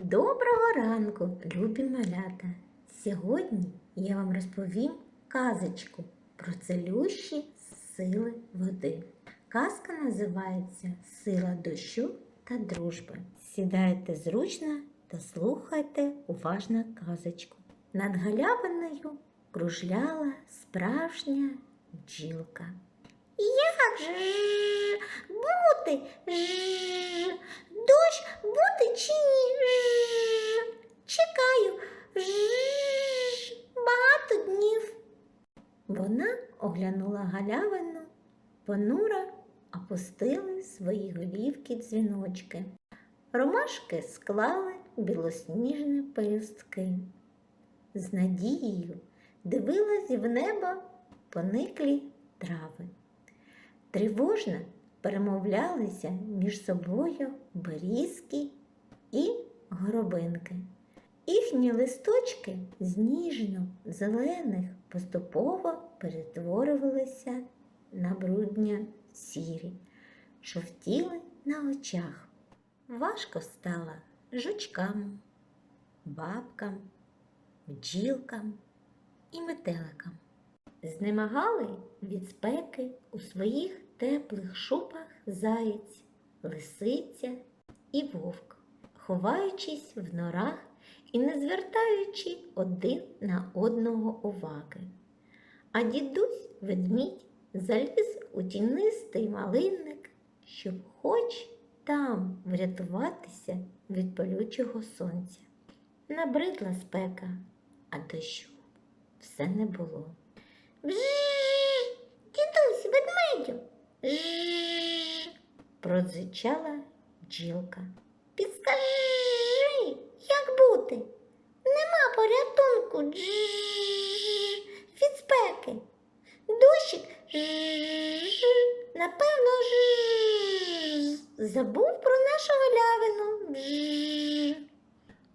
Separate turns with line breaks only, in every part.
Доброго ранку, любі малята! Сьогодні я вам розповім казочку про целющі сили води. Казка називається Сила дощу та дружби. Сідайте зручно та слухайте уважно казочку. Над галявиною кружляла справжня бджілка. Як же бути? Ж, дощ буде чи ні? Ж, чекаю. Ж, багато днів. Вона оглянула галявину, понура опустили свої голівки дзвіночки. Ромашки склали білосніжні пелюстки. З надією дивилась в небо пониклі трави. Тривожно перемовлялися між собою берізки і горобинки. Їхні листочки з ніжно-зелених поступово перетворювалися на брудня сірі, шовтіли на очах. Важко стало жучкам, бабкам, бджілкам і метеликам. Знемагали від спеки у своїх теплих шубах заєць, лисиця і вовк, ховаючись в норах і не звертаючи один на одного уваги. А дідусь ведмідь заліз у тінистий малинник, щоб хоч там врятуватися від палючого сонця. Набридла спека, а дощу все не було. Продзичала бджілка. Підскажи, як бути? Нема порятунку Дж від спеки. Дощик напевно, жж, забув про нашу галявину.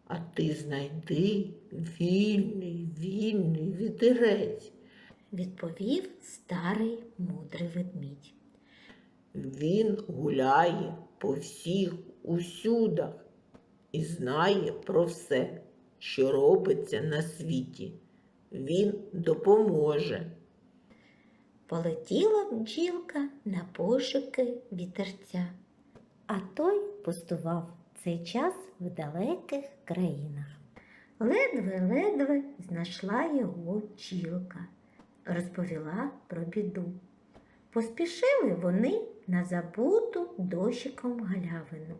А ти знайди вільний, вільний вітерець.
Відповів старий мудрий ведмідь.
Він гуляє по всіх усюдах і знає про все, що робиться на світі. Він допоможе.
Полетіла бджілка на пошуки вітерця, а той пустував цей час в далеких країнах. Ледве-ледве знайшла його бджілка, розповіла про біду. Поспішили вони на забуту дощиком галявину,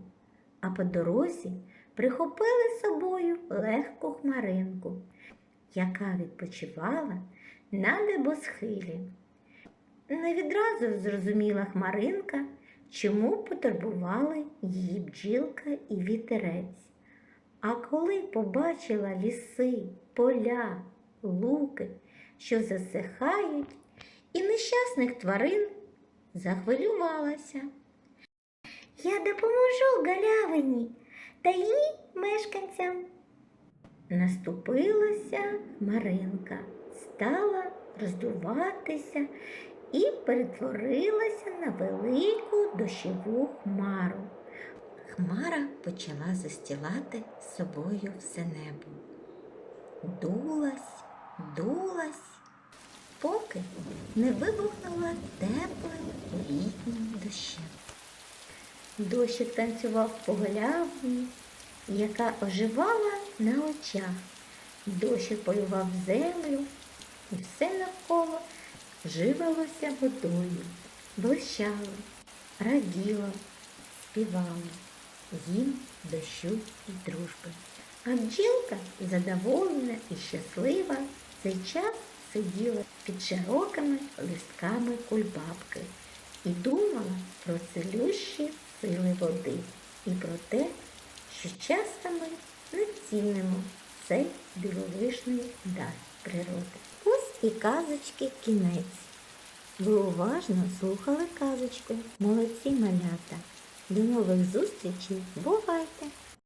а по дорозі прихопили з собою легку хмаринку, яка відпочивала на небосхилі. Не відразу зрозуміла Хмаринка, чому потурбували її бджілка і вітерець. А коли побачила ліси, поля, луки, що засихають, і нещасних тварин, захвилювалася. Я допоможу галявині та її мешканцям. Наступилася Маринка, стала роздуватися і перетворилася на велику дощову хмару. Хмара почала застілати з собою все небо. Дулась, дулась, поки не вибухнула теплим літнім дощем. Дощик танцював по галявині, яка оживала на очах. Дощик полював землю, і все навколо живилося водою, блищало, раділо, співало їм дощу і дружби. А бджілка, задоволена і щаслива, цей час сиділа під широкими листками кульбабки і думала про цілющі сили води і про те, що часто ми не цінимо цей дивовижний дар природи. Ось і казочки кінець. Ви уважно слухали казочку. Молодці малята. До нових зустрічей. Бувайте!